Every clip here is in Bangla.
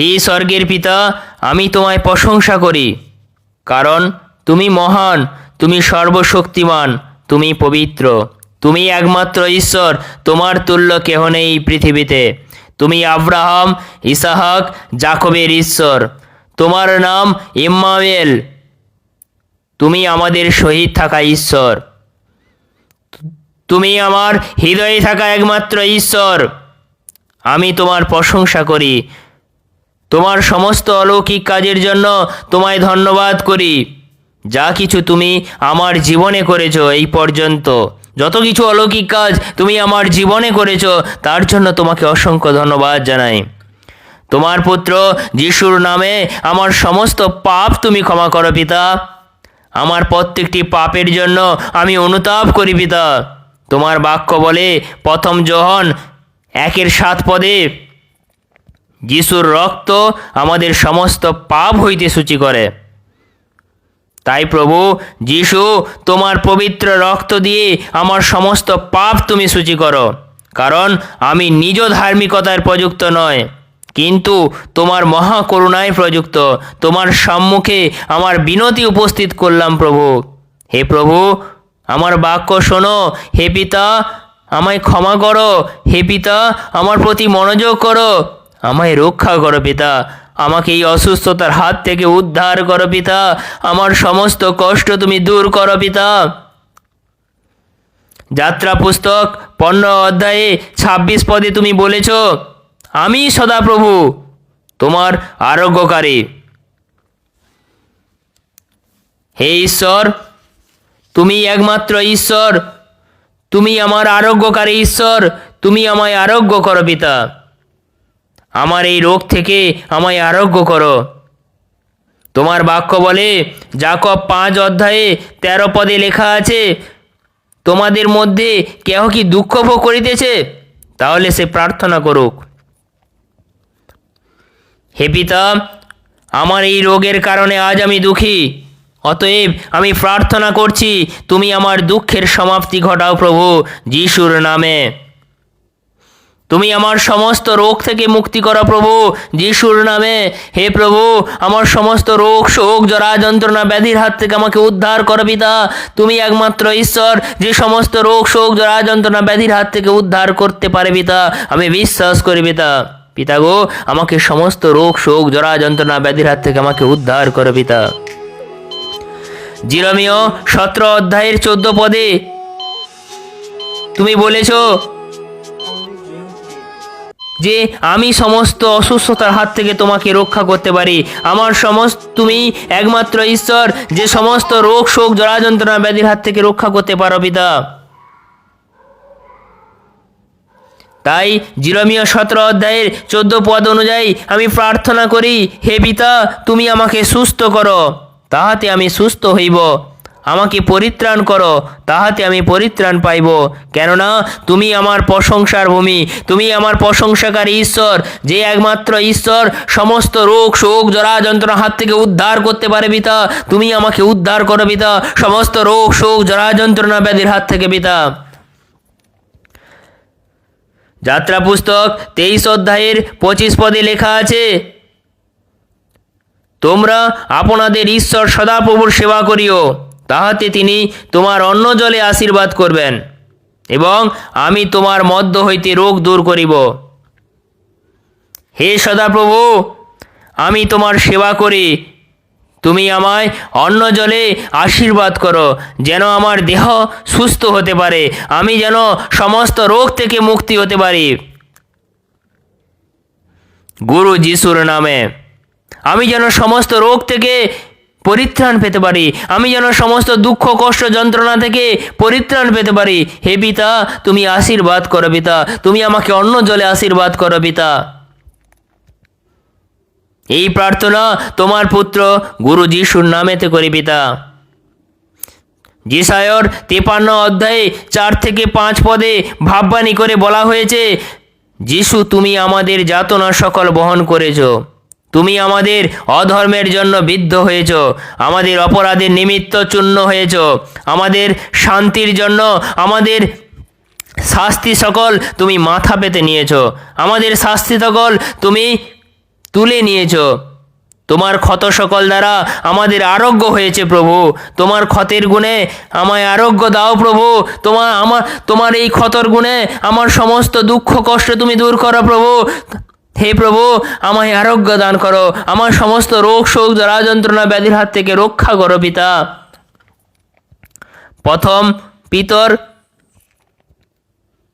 হে স্বর্গের পিতা, আমি তোমায় প্রশংসা করি। কারণ তুমি মহান, তুমি সর্বশক্তিমান, তুমি পবিত্র। তুমি একমাত্র ঈশ্বর, তোমার তুল্য কেহ নেই পৃথিবীতে। তুমি আব্রাহাম, ইসাহাক, জাকবের ঈশ্বর। তোমার নাম ইম্মাওয়েল তুমি আমাদের সহিত থাকা ঈশ্বর। তুমি আমার হৃদয়ে থাকা একমাত্র ঈশ্বর। আমি তোমার প্রশংসা করি। তোমার সমস্ত অলৌকিক কাজের জন্য তোমায় ধন্যবাদ করি। যা কিছু তুমি আমার জীবনে করেছ এই পর্যন্ত। যত কিছু অলৌকিক কাজ তুমি আমার জীবনে করেছ, তার জন্য তোমাকে অসংখ্য ধন্যবাদ জানাই। তোমার পুত্র যিশুর নামে আমার সমস্ত পাপ তুমি ক্ষমা করো পিতা। আমার প্রত্যেকটি পাপের জন্য আমি অনুতাপ করি পিতা। তোমার বাক্য বলে প্রথম যোহন একের সাত পদে যিশুর রক্ত আমাদের সমস্ত পাপ হইতে সূচি করে। তাই প্রভু, যিশু, তোমার পবিত্র রক্ত দিয়ে আমার সমস্ত পাপ তুমি সূচি করো। কারণ আমি নিজ ধার্মিকতার প্রযুক্ত নয়, কিন্তু তোমার মহাকরুণায় প্রযুক্ত। তোমার সম্মুখে আমার বিনতি উপস্থিত করলাম প্রভু। হে প্রভু, আমার বাক্য শোনো। হে পিতা, আমায় ক্ষমা করো। হে পিতা, আমার প্রতি মনোযোগ করো। আমায় রক্ষা করো পিতা। আমাকে এই অসুস্থতার হাত থেকে উদ্ধার করো পিতা। আমার সমস্ত কষ্ট তুমি দূর করো পিতা। যাত্রা পুস্তক পনেরো অধ্যায়ে ছাব্বিশ পদে তুমি বলেছ, আমি সদাপ্রভু, তোমার আরোগ্যকারী। হে ঈশ্বর, তুমি একমাত্র ঈশ্বর। তুমি আমার আরোগ্যকারী ঈশ্বর। তুমি আমায় আরোগ্য করো পিতা। আমার এই রোগ থেকে আমায় আরোগ্য করো। তোমার বাক্য বলে, জাকব পাঁচ অধ্যায়ে তেরো পদে লেখা আছে, তোমাদের মধ্যে কেহ কি দুঃখ ভোগ করিতেছে? তাহলে সে প্রার্থনা করুক। হে পিতা, আমার এই রোগের কারণে আজ আমি দুঃখী। অতএব আমি প্রার্থনা করছি, তুমি আমার দুঃখের সমাপ্তি ঘটাও প্রভু, যিশুর নামে। তুমি আমার সমস্ত রোগ থেকে মুক্তি করো প্রভু, যিশুর নামে। হে প্রভু, আমার সমস্ত রোগ, শোক, জরা, যন্ত্রণা, ব্যাধির হাত থেকে আমাকে উদ্ধার করো পিতা। তুমি একমাত্র ঈশ্বর, যে সমস্ত রোগ, শোক, জরা, যন্ত্রণা, ব্যাধির হাত থেকে উদ্ধার করতে পারে পিতা। আমি বিশ্বাস করি পিতা। পিতা গো, আমাকে সমস্ত রোগ, শোক, জরা, যন্ত্রণা, ব্যাধির হাত থেকে আমাকে উদ্ধার করো পিতা। জিরমিয় সতেরো অধ্যায়ের চোদ্দ পদে, তুমি বলেছ যে আমি সমস্ত অসুস্থতার হাত থেকে তোমাকে রক্ষা করতে পারি। আমার সমস্ত, তুমি একমাত্র ঈশ্বর, যে সমস্ত রোগ, শোক জরা যন্ত্রণা ব্যাধির হাত থেকে রক্ষা করতে পারো পিতা। তাই জিরমিয় সতেরো অধ্যায়ের চোদ্দ পদ অনুযায়ী আমি প্রার্থনা করি, হে পিতা, তুমি আমাকে সুস্থ করো, তাহাতে আমি সুস্থ হইব। আমাকে পরিত্রাণ করো, তাহাতে আমি পরিত্রাণ পাইব। কেননা তুমি আমার প্রশংসার ভূমি, তুমি আমার প্রশংসাকারী ঈশ্বর। যে একমাত্র ঈশ্বর সমস্ত রোগ, শোক, জরা যন্ত্রণা হাত থেকে উদ্ধার করতে পারে পিতা, তুমি আমাকে উদ্ধার করো পিতা। সমস্ত রোগ, শোক, জরা, যন্ত্রণা ব্যাধির হাত থেকে পিতা। যাত্রা পুস্তক তেইশ অধ্যায়ের পঁচিশ পদে লেখা আছে, তোমরা আপনাদের ঈশ্বর সদাপ্রভুর সেবা করিও। তাহাতে তিনি তোমার অন্ন জলে আশীর্বাদ করবেন এবং আমি তোমার মধ্য হইতে রোগ দূর করিব। হে সদাপ্রভু, আমি তোমার সেবা করি। তুমি আমায় অন্ন জলে আশীর্বাদ করো, যেন আমার দেহ সুস্থ হতে পারে। আমি যেন সমস্ত রোগ থেকে মুক্তি হতে পারি। গুরু যিশুর নামে। আমি যেন সমস্ত রোগ থেকে পরিত্রাণ পেতে পারি। আমি যেন সমস্ত দুঃখ, কষ্ট, যন্ত্রণা থেকে পরিত্রাণ পেতে পারি। হে পিতা, তুমি আশীর্বাদ করো পিতা। তুমি আমাকে অন্য জলে আশীর্বাদ করো পিতা। এই প্রার্থনা তোমার পুত্র গুরু যিশুর নামেতে করি পিতা। জিসায়র তেপান্ন অধ্যায়ে চার থেকে পাঁচ পদে ভাববাণী করে বলা হয়েছে, যিশু, তুমি আমাদের যাতনা সকল বহন করেছ। তুমি আমাদের অধর্মের জন্য বিদ্ধ হয়েছ, আমাদের অপরাধের নিমিত্ত চূর্ণ হয়েছ, আমাদের শান্তির জন্য, আমাদের শাস্তি সকল তুমি মাথা পেতে নিয়েছ, আমাদের শাস্তি সকল তুমি তুলে নিয়েছ। তোমার ক্ষত সকল দ্বারা আমাদের আরোগ্য হয়েছে প্রভু, তোমার ক্ষতের গুণে আমায় আরোগ্য দাও প্রভু তোমার আমার তোমার এই ক্ষতর গুণে আমার সমস্ত দুঃখ কষ্ট তুমি দূর করো প্রভু হে প্রভু, আমায় আরোগ্য দান করো। আমার সমস্ত রোগ, শোক জ্বালা যন্ত্রণা ব্যাধির হাত থেকে রক্ষা করো, পিতা। প্রথম পিতর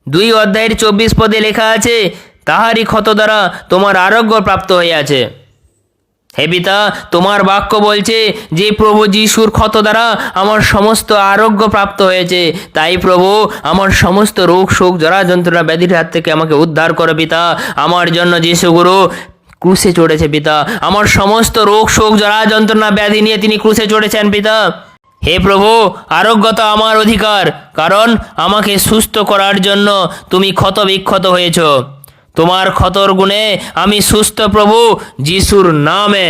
দুই অধ্যায়ের চব্বিশ পদে লেখা আছে, তাহারই ক্ষত দ্বারা তোমার আরোগ্য প্রাপ্ত হইয়াছে। হে পিতা, তোমার বাক্য বলছে যে প্রভু যিশুর ক্ষত দ্বারা আমার সমস্ত আরোগ্য প্রাপ্ত হয়েছে। তাই প্রভু, আমার সমস্ত রোগ, শোক জরা যন্ত্রণা ব্যাধির হাত থেকে আমাকে উদ্ধার করো পিতা। আমার জন্য যিশু গুরু ক্রুশে চড়েছে পিতা। আমার সমস্ত রোগ, শোক জরা যন্ত্রণা, ব্যাধি নিয়ে তিনি ক্রুশে চড়েছেন পিতা। হে প্রভু আরোগ্যতা আমার অধিকার, কারণ আমাকে সুস্থ করার জন্য তুমি ক্ষত বিক্ষত হয়েছ। তোমার ক্ষতর গুণে আমি সুস্থ প্রভু যিশুর নামে।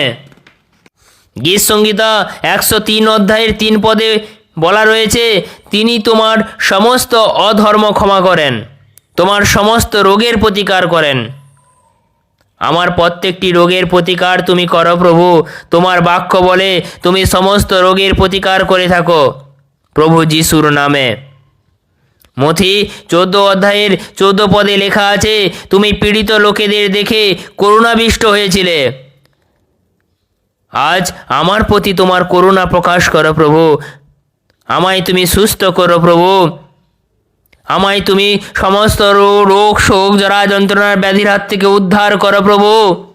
গীত সংগীতা একশো তিন অধ্যায়ের তিন পদে বলা রয়েছে, তিনি তোমার সমস্ত অধর্ম ক্ষমা করেন, তোমার সমস্ত রোগের প্রতিকার করেন। আমার প্রত্যেকটি রোগের প্রতিকার তুমি করো প্রভু, তোমার বাক্য বলে তুমি সমস্ত রোগের প্রতিকার করে থাকো, প্রভু যিশুর নামে। মথি, চোদ্দ অধ্যায়ের চোদ্দ পদে লেখা আছে, তুমি পীড়িত লোকেদের দেখে করুণাবিষ্ট হয়েছিলে। আজ আমার প্রতি তোমার করুণা প্রকাশ করো প্রভু। আমায় তুমি সুস্থ করো প্রভু। আমায় তুমি সমস্ত রোগ, শোক জরা যন্ত্রণার ব্যাধির হাত থেকে উদ্ধার করো প্রভু।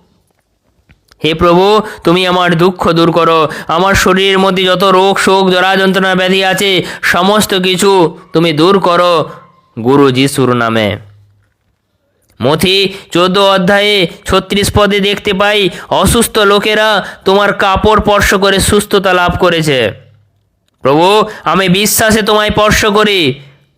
হে প্রভু, তুমি আমার দুঃখ দূর করো। আমার শরীরের মধ্যে যত রোগ, শোক জরা যন্ত্রণা ব্যাধি আছে, সমস্ত কিছু তুমি দূর করো গুরু যিশুর নামে। মথি চোদ্দ অধ্যায়ে ছত্রিশ পদে দেখতে পাই, অসুস্থ লোকেরা তোমার কাপড় স্পর্শ করে সুস্থতা লাভ করেছে। প্রভু, আমি বিশ্বাসে তোমায় স্পর্শ করি।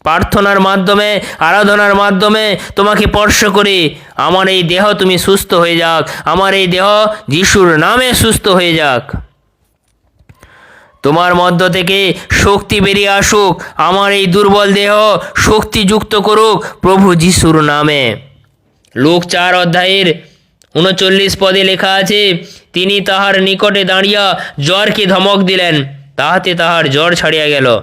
প্রার্থনার মাধ্যমে, আরাধনার মাধ্যমে তোমাকে স্পর্শ করি। আমার এই দেহ তুমি সুস্থ হয়ে যাক। আমার এই দেহ যিশুর নামে সুস্থ হয়ে যাক। তোমার মধ্য থেকে শক্তি বেরিয়ে আসুক। আমার এই দুর্বল দেহ শক্তিযুক্ত করুক প্রভু যিশুর নামে। লোক চার অধ্যায়ের উনচল্লিশ পদে লেখা আছে, তিনি তাহার নিকটে দাঁড়িয়া জ্বরকে ধমক দিলেন, তাহাতে তাহার জ্বর ছাড়িয়া গেল।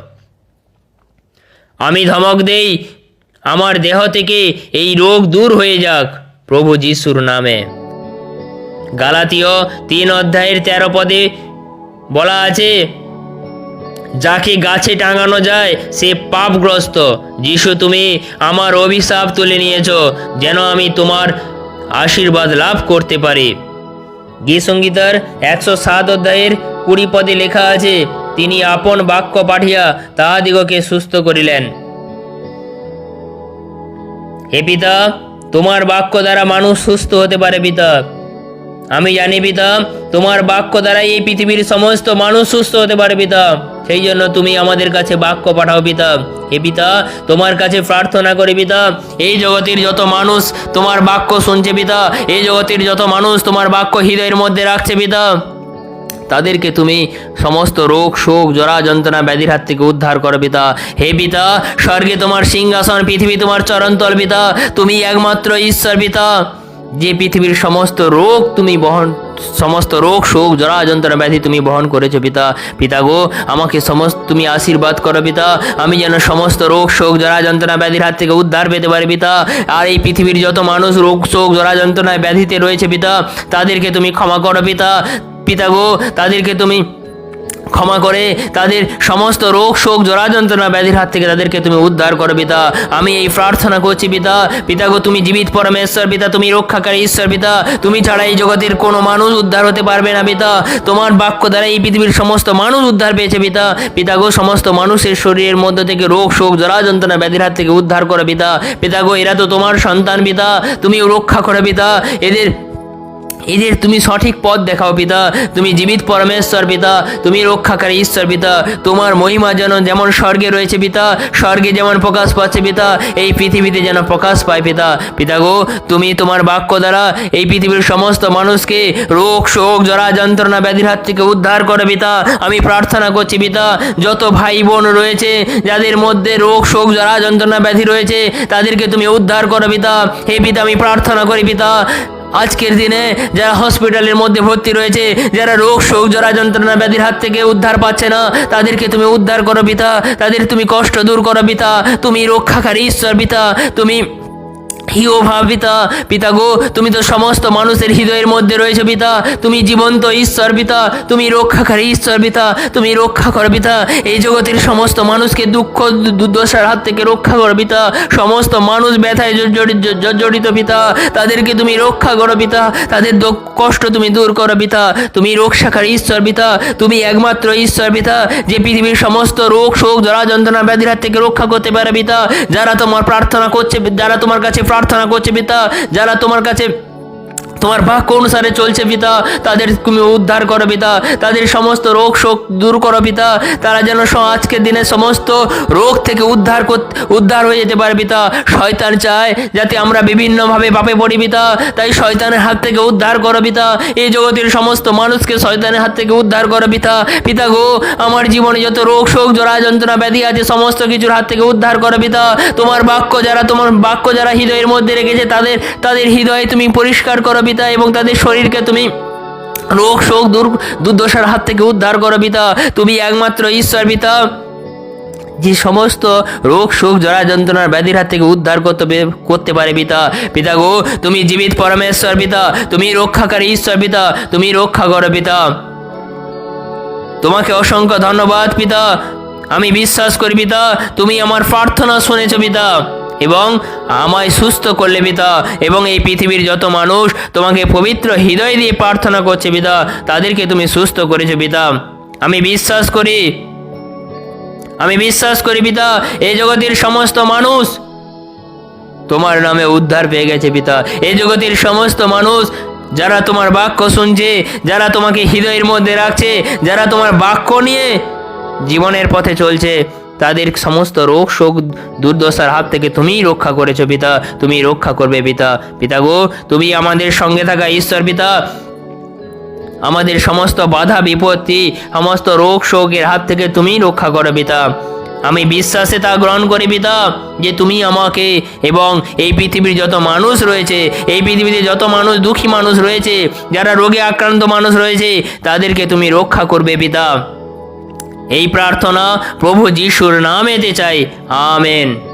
আমি ধমক দেই, আমার দেহ থেকে এই রোগ দূর হয়ে যাক, প্রভু যিশুর নামে। গালাতীয় তিন অধ্যায়ের তেরো পদে বলা আছে, যাকে গাছে টাঙানো যায়, সে পাপগ্রস্ত। যিশু, তুমি আমার অভিশাপ তুলে নিয়েছ, যেন আমি তোমার আশীর্বাদ লাভ করতে পারি। গীত সঙ্গীতার একশো সাত অধ্যায়ের কুড়ি পদে লেখা আছে তিনি আপন বাক্য পাঠিয়া তাহাদিগকে সুস্থ করিলেন। হে পিতা, তোমার বাক্য দ্বারা মানুষ সুস্থ হতে পারে পিতা। আমি জানি পিতা, তোমার বাক্য দ্বারা এই পৃথিবীর সমস্ত মানুষ সুস্থ হতে পারে পিতা। সেই জন্য তুমি আমাদের কাছে বাক্য পাঠাও পিতা। হে পিতা, তোমার কাছে প্রার্থনা করি পিতা, এই জগতের যত মানুষ তোমার বাক্য শুনছে পিতা, এই জগতের যত মানুষ তোমার বাক্য হৃদয়ের মধ্যে রাখছে পিতা। তাদেরকে তুমি সমস্ত রোগ, শোক, জরা, যন্ত্রণা ব্যাধির হাত থেকে উদ্ধার করো পিতা। হে পিতা, স্বর্গে তোমার সিংহাসন, পৃথিবী তোমার চরণতল পিতা। তুমি একমাত্র ঈশ্বর পিতা। যে পৃথিবীর সমস্ত রোগ তুমি বহন, সমস্ত রোগ, শোক, জরা, যন্ত্রণা ব্যাধি তুমি বহন করেছ পিতা। পিতা গো, আমাকে সমস্ত, তুমি আশীর্বাদ করো পিতা। আমি যেন সমস্ত রোগ, শোক, জরা, যন্ত্রণা ব্যাধির হাত থেকে উদ্ধার পেতে পারি পিতা। আর এই পৃথিবীর যত মানুষ রোগ, শোক, জরা যন্ত্রণায় ব্যাধিতে রয়েছে পিতা, তাদেরকে তুমি ক্ষমা করো পিতা। পিতা গো তাদেরকে তুমি ক্ষমা করে, তাদের সমস্ত রোগ, শোক জরা যন্ত্রণা ব্যাধির হাত থেকে তাদেরকে তুমি উদ্ধার করো পিতা। আমি এই প্রার্থনা করছি পিতা। পিতা গো তুমি জীবিত পরমেশ্বর পিতা, তুমি রক্ষাকারী ঈশ্বর পিতা। তুমি ছাড়া এই জগতের কোনো মানুষ উদ্ধার হতে পারবে না পিতা। তোমার বাক্য দ্বারা এই পৃথিবীর সমস্ত মানুষ উদ্ধার পেয়েছে পিতা। পিতা গো সমস্ত মানুষের শরীরের মধ্যে থেকে রোগ, শোক জরা যন্ত্রণা ব্যাধির হাত থেকে উদ্ধার করো পিতা। পিতা গো এরা তো তোমার সন্তান পিতা। তুমি রক্ষা করো পিতা। এদের এদের তুমি সঠিক পথ দেখাও পিতা, তুমি জীবিত পরমেশ্বর পিতা, তুমি রক্ষাকারী ঈশ্বর পিতা, তোমার মহিমা যেন যেমন স্বর্গে রয়েছে পিতা, স্বর্গে যেমন প্রকাশ পাচ্ছে পিতা, এই পৃথিবীতে যেন প্রকাশ পায় পিতা। পিতা গো, তুমি তোমার বাক্য দ্বারা এই পৃথিবীর সমস্ত মানুষকে রোগ, শোক, জরা, যন্ত্রণা, ব্যাধির হাত থেকে উদ্ধার করে পিতা। আমি প্রার্থনা করছি পিতা, যত ভাই বোন রয়েছে, যাদের মধ্যে রোগ, শোক, জরা, যন্ত্রণা, ব্যাধি রয়েছে, তাদেরকে তুমি উদ্ধার করো পিতা। হে পিতা, আমি প্রার্থনা করি পিতা আজকের দিনে যারা হসপিটালের মধ্যে ভর্তি রয়েছে, যারা রোগ, শোক জরা যন্ত্রণা ব্যাধির হাত থেকে উদ্ধার পাচ্ছে না, তাদেরকে তুমি উদ্ধার করো পিতা, তাদের তুমি কষ্ট দূর করো পিতা, তুমি রক্ষাকারী ঈশ্বর পিতা, তুমি হিও ভাব পিতা। পিতা গো, তুমি তো সমস্ত মানুষের হৃদয়ের মধ্যে রয়েছে পিতা। তুমি জীবন্ত ঈশ্বর পিতা, তুমি রক্ষাকারী ঈশ্বর পিতা, তুমি রক্ষা কর পিতা। এই জগতের সমস্ত মানুষকে দুঃখ, দুর্দশার হাত থেকে রক্ষা কর পিতা। সমস্ত মানুষ ব্যথায় জর্জরিত পিতা। তাদেরকে তুমি রক্ষা করো পিতা। তাদের কষ্ট তুমি দূর করো পিতা। তুমি রক্ষাকারী ঈশ্বর পিতা। তুমি একমাত্র ঈশ্বর পিতা, যে পৃথিবীর সমস্ত রোগ, শোক, জরা, যন্ত্রণা, ব্যাধির হাত থেকে রক্ষা করতে পারে পিতা। যারা তোমার প্রার্থনা করছে, যারা তোমার কাছে প্রার্থনা করছে পিতা যারা তোমার কাছে তোমার বাক্য অনুসারে চলছে পিতা। তাদের তুমি উদ্ধার করো পিতা। তাদের সমস্ত রোগ শোক দূর করো পিতা। তারা যেন আজকের দিনে সমস্ত রোগ থেকে উদ্ধার উদ্ধার হয়ে যেতে পারে পিতা। শয়তান চায় যাতে আমরা বিভিন্নভাবে পাপে পড়ি পিতা। তাই শয়তানের হাত থেকে উদ্ধার করো পিতা। এই জগতের সমস্ত মানুষকে শয়তানের হাত থেকে উদ্ধার করো পিতা। পিতা গো, আমার জীবনে যত রোগ শোক জরা যন্ত্রণা, ব্যাধি আছে, সমস্ত কিছুর হাত থেকে উদ্ধার করো পিতা। তোমার বাক্য যারা তোমার বাক্য যারা হৃদয়ের মধ্যে রেখেছে, তাদের তাদের হৃদয়ে তুমি পরিষ্কার করো পিতা এবং তাদের শরীরকে তুমি রোগ, শোক, দূর, দুর্দশার হাত থেকে উদ্ধার করো পিতা। তুমি একমাত্র ঈশ্বর পিতা। যে সমস্ত রোগ, শোক জরা যন্ত্রণার ব্যাধির হাত থেকে উদ্ধার করতে করতে পারে পিতা। পিতা গো, তুমি জীবিত পরমেশ্বর পিতা। তুমি রক্ষাকারী ঈশ্বর পিতা। তুমি রক্ষা করো পিতা। তোমাকে অসংখ্য ধন্যবাদ পিতা। আমি বিশ্বাস করি পিতা। তুমি আমার প্রার্থনা শুনেছ পিতা। এবং আমায় সুস্থ করলে পিতা, এবং এই পৃথিবীর যত মানুষ তোমাকে পবিত্র হৃদয় দিয়ে প্রার্থনা করছে পিতা, তাদেরকে তুমি সুস্থ করেছ পিতা। আমি বিশ্বাস করি, আমি বিশ্বাস করি পিতা এই জগতের সমস্ত মানুষ তোমার নামে উদ্ধার পেয়ে গেছে পিতা। এই জগতের সমস্ত মানুষ যারা তোমার বাক্য শুনছে, যারা তোমাকে হৃদয়ের মধ্যে রাখছে, যারা তোমার বাক্য নিয়ে জীবনের পথে চলছে তাদের সমস্ত রোগ, শোক, দুর্দশার হাত থেকে তুমিই রক্ষা করেছ, পিতা। তুমি রক্ষা করবে, পিতা। পিতা গো, তুমি আমাদের সঙ্গে থাকা ঈশ্বর, পিতা। আমাদের সমস্ত বাধা, বিপত্তি, সমস্ত রোগ, শোকের হাত থেকে তুমি রক্ষা করো, পিতা। আমি বিশ্বাসে তা গ্রহণ করি, পিতা, যে তুমি আমাকে এবং এই পৃথিবীর যত মানুষ রয়েছে, এই পৃথিবীতে যত মানুষ, দুঃখী মানুষ রয়েছে, যারা রোগে আক্রান্ত মানুষ রয়েছে, তাদেরকে তুমি রক্ষা করবে, পিতা। এই প্রার্থনা প্রভু যিশুর নামেতে চাই। আমেন।